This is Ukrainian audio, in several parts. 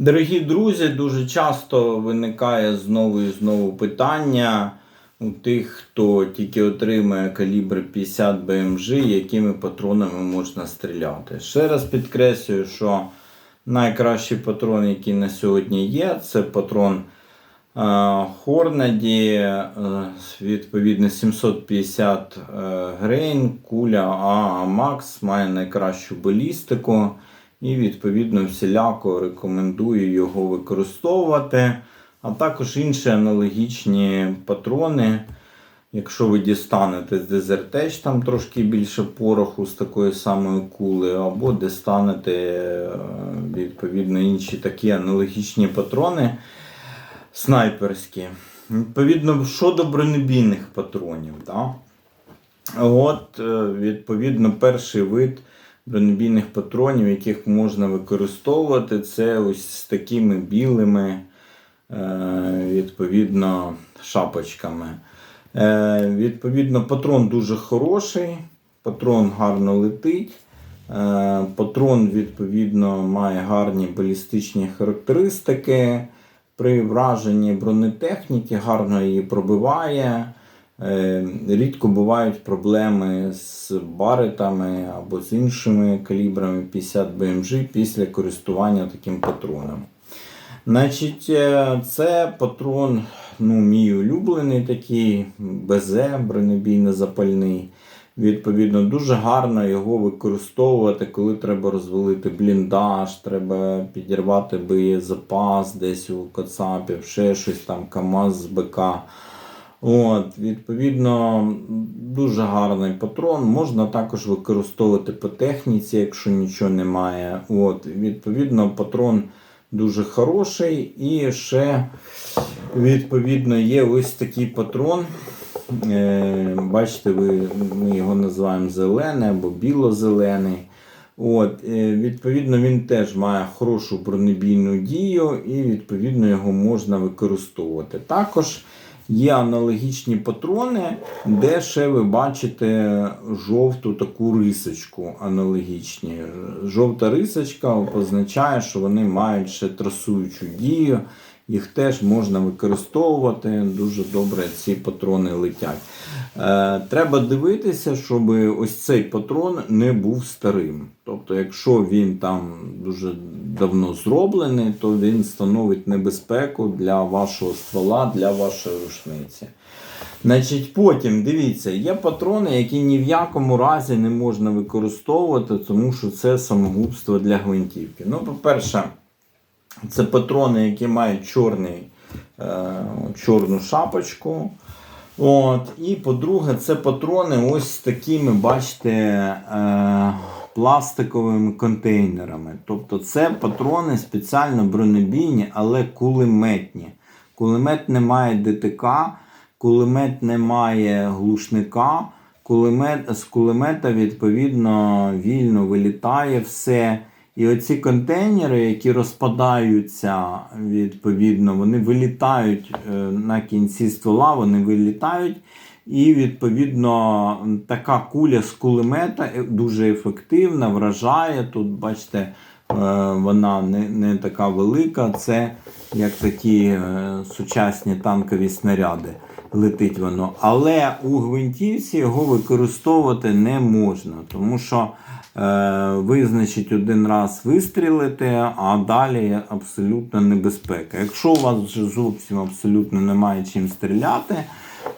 Дорогі друзі, дуже часто виникає знову і знову питання у тих, хто тільки отримує калібр 50 БМЖ, якими патронами можна стріляти. Ще раз підкреслюю, що найкращий патрон, який на сьогодні є, це патрон Хорнаді, відповідно 750 е, грейн, куля АА Макс має найкращу балістику. І, відповідно, всіляко рекомендую його використовувати. А також інші аналогічні патрони. Якщо ви дістанете з Edge, там трошки більше пороху з такої самої кули, або дістанете е, відповідно інші такі аналогічні патрони снайперські. Відповідно, щодо бронебійних патронів. Да? От, е, відповідно, перший вид бронебійних патронів, яких можна використовувати, це ось з такими білими, е, відповідно, шапочками. Е, Відповідно, патрон дуже хороший, патрон гарно летить. Е, Патрон, відповідно, має гарні балістичні характеристики. При враженні бронетехніки гарно її пробиває. Е, Рідко бувають проблеми з баретами або з іншими калібрами 50 БМЖ після користування таким патроном. Значить, е, Це патрон, ну, мій улюблений такий, БЗ, бронебійно-запальний. Відповідно, дуже гарно його використовувати, коли треба розвалити бліндаж, треба підірвати боєзапас десь у Кацапів, ще щось там, КАМАЗ з БК. От, Відповідно, дуже гарний патрон. Можна також використовувати по техніці, якщо нічого немає. От, Відповідно, патрон дуже хороший. І ще, відповідно, є ось такий патрон. Е, Бачите, ви, ми його називаємо зелений або біло-зелений. От, е, Відповідно, він теж має хорошу бронебійну дію і відповідно його можна використовувати. Також є аналогічні патрони, де ще ви бачите жовту таку рисочку аналогічні. Жовта рисочка означає, що вони мають ще трасуючу дію. Їх теж можна використовувати. Дуже добре ці патрони летять. Е, Треба дивитися, щоб ось цей патрон не був старим. Тобто, якщо він там дуже давно зроблений, то він становить небезпеку для вашого ствола, для вашої рушниці. Значить, Потім дивіться, є патрони, які ні в якому разі не можна використовувати, тому що це самогубство для гвинтівки. Ну, по-перше, це патрони, які мають чорний, е, чорну шапочку. От. І по-друге, це патрони ось з такими, бачите, е, пластиковими контейнерами. Тобто це патрони спеціально бронебійні, але кулеметні. Кулемет не має ДТК, кулемет не має глушника. Кулемет, з кулемета, відповідно, вільно вилітає все. І оці контейнери, які розпадаються, відповідно, вони вилітають е, на кінці ствола, вони вилітають. І, відповідно, така куля з кулемета е, дуже ефективна, вражає. Тут, бачите, е, вона не не така велика. Це як такі сучасні танкові снаряди. Летить воно. Але у гвинтівці його використовувати не можна, тому що Е, ви, значить, один раз вистрілите, а далі абсолютно небезпека. Якщо у вас вже зовсім абсолютно немає чим стріляти,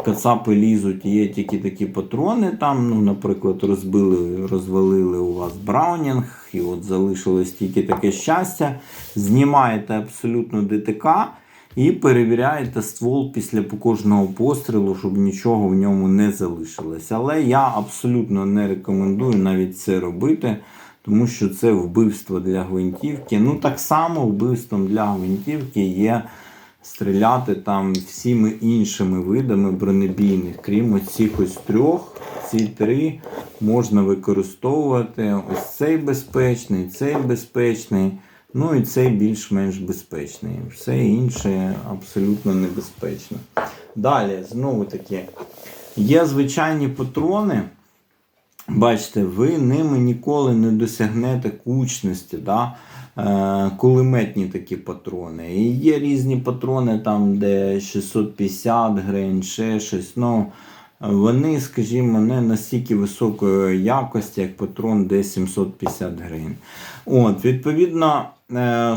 кацапи лізуть, є тільки такі патрони. там, ну, Наприклад, розбили, розвалили у вас Браунінг, і от залишилось тільки таке щастя. Знімаєте абсолютно ДТК. І перевіряєте ствол після кожного пострілу, щоб нічого в ньому не залишилось. Але я абсолютно не рекомендую навіть це робити, тому що це вбивство для гвинтівки. Ну, так само вбивством для гвинтівки є стріляти там всіми іншими видами бронебійних, крім ось цих ось трьох. Ці три можна використовувати. Ось цей безпечний, цей безпечний. Ну і цей більш-менш безпечний. Все інше абсолютно небезпечно. Далі, знову таки, є звичайні патрони. Бачите, ви ними ніколи не досягнете кучності. Да? е, кулеметні такі патрони. І є різні патрони, там, де 650 гривень, ще щось. Ну, вони, скажімо, не настільки високої якості, як патрон, де 750 гривень. От, відповідно,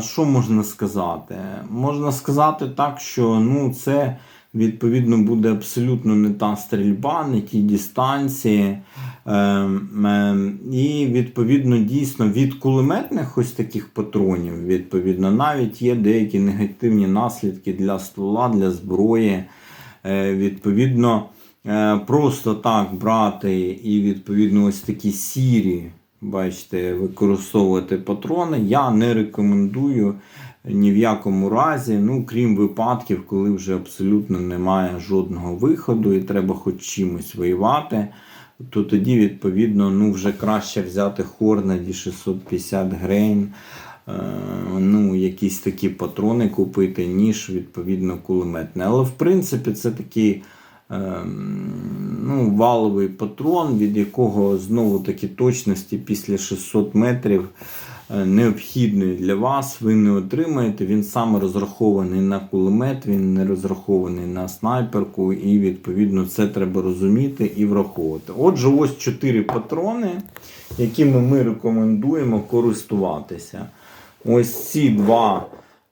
що можна сказати? Можна сказати так, що ну, це відповідно буде абсолютно не та стрільба, не ті дистанції. Ем, ем, і відповідно дійсно від кулеметних ось таких патронів, відповідно, навіть є деякі негативні наслідки для ствола, для зброї. Е, Відповідно, е, просто так брати і відповідно ось такі сірі, бачите, використовувати патрони. Я не рекомендую ні в якому разі, ну крім випадків, коли вже абсолютно немає жодного виходу і треба хоч чимось воювати. То тоді, відповідно, ну вже краще взяти Хорнеді 650 грейн, е, ну, якісь такі патрони купити, ніж відповідно кулеметне. Але в принципі це такий ну, валовий патрон, від якого знову таки точності після 600 метрів е, необхідної для вас, ви не отримаєте. Він саме розрахований на кулемет, він не розрахований на снайперку, і відповідно це треба розуміти і враховувати. Отже, ось 4 патрони, якими ми рекомендуємо користуватися. Ось ці два.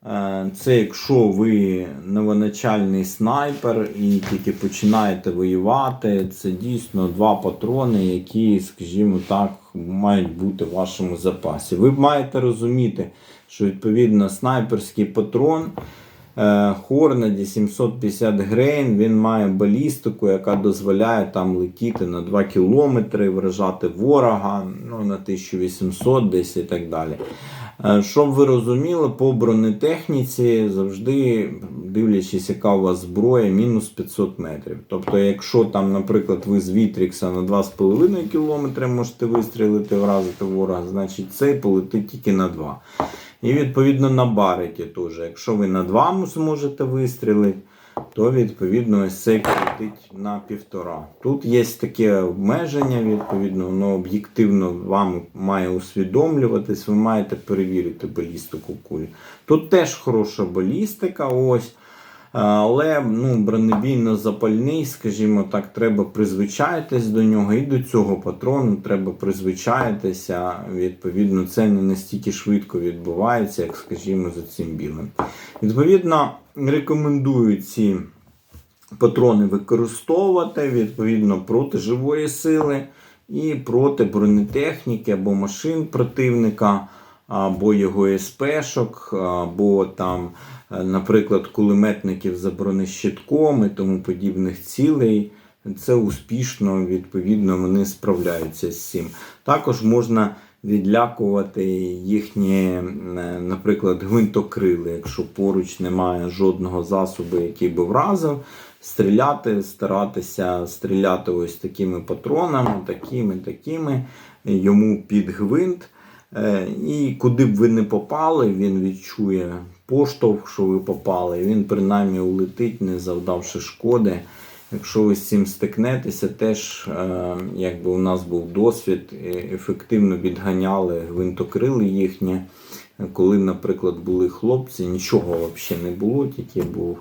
Е, Це якщо ви новоначальний снайпер і тільки починаєте воювати, це дійсно два патрони, які, скажімо так, мають бути в вашому запасі. Ви маєте розуміти, що відповідно снайперський патрон е, Хорнеді 750 грейн, він має балістику, яка дозволяє там летіти на 2 кілометри, вражати ворога ну, на 1800 десь і так далі. Е, Щоб ви розуміли, по бронетехніці завжди, дивлячись, яка у вас зброя, мінус 500 метрів. Тобто, якщо там, наприклад, ви з Вітрікса на 2,5 км можете вистрілити, вразити ворога, значить цей полетить тільки на 2. І відповідно на бареті теж. Якщо ви на 2 зможете вистрілити, то відповідно ось цей полетить на півтора. Тут є таке обмеження, відповідно, воно об'єктивно вам має усвідомлюватись, ви маєте перевірити балістику кулі. Тут теж хороша балістика, ось. Але ну, бронебійно-запальний, скажімо так, треба призвичаїтись до нього. І до цього патрону треба призвичаїтися. Відповідно, це не настільки швидко відбувається, як, скажімо, за цим білим. Відповідно, рекомендую ці патрони використовувати відповідно проти живої сили і проти бронетехніки або машин противника, або його СПшок, або там, е, наприклад, кулеметників за бронещитком і тому подібних цілей. Це успішно, відповідно, вони справляються з цим. Також можна відлякувати їхні, е, наприклад, гвинтокрили, якщо поруч немає жодного засобу, який би вразив, стріляти, старатися стріляти ось такими патронами, такими, такими, йому під гвинт. Е, І куди б ви не попали, він відчує поштовх, що ви попали, він принаймні улетить, не завдавши шкоди. Якщо ви з цим стикнетеся, теж е, якби у нас був досвід, е, ефективно відганяли гвинтокрили їхні. Коли, наприклад, були хлопці, нічого взагалі не було, тільки був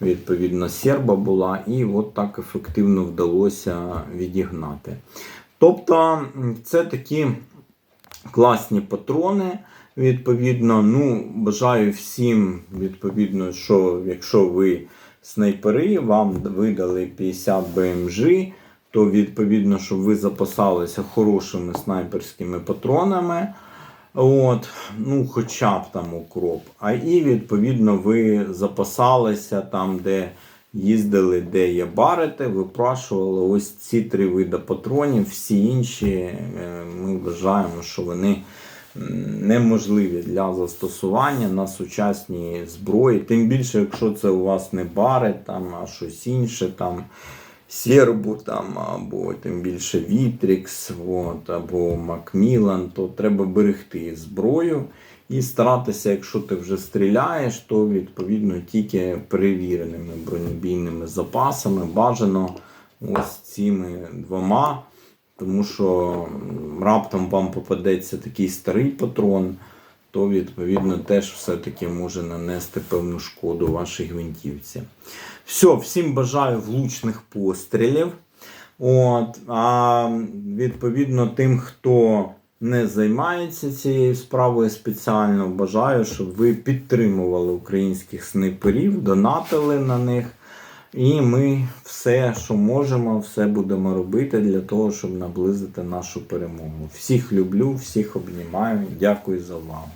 відповідно серба була, і от так ефективно вдалося відігнати. Тобто, це такі класні патрони. Відповідно, ну, бажаю всім, відповідно, що якщо ви снайпери, вам видали 50 BMG, то відповідно, щоб ви запасалися хорошими снайперськими патронами. От, ну, хоча б там укроп. А і відповідно ви запасалися там, де їздили, де є барити, випрашували ось ці три види патронів. Всі інші е, ми вважаємо, що вони неможливі для застосування на сучасній зброї. Тим більше, якщо це у вас не бари, там, а щось інше. там. Сербу там, або тим більше Вітрікс, от, або Макмілан, то треба берегти зброю і старатися, якщо ти вже стріляєш, то відповідно тільки перевіреними бронебійними запасами бажано ось цими двома. Тому що раптом вам попадеться такий старий патрон, то відповідно теж все-таки може нанести певну шкоду вашій гвинтівці. Все, всім бажаю влучних пострілів. От, а відповідно, тим, хто не займається цією справою спеціально, бажаю, щоб ви підтримували українських снайперів, донатили на них. І ми все, що можемо, все будемо робити для того, щоб наблизити нашу перемогу. Всіх люблю, всіх обнімаю. Дякую за увагу.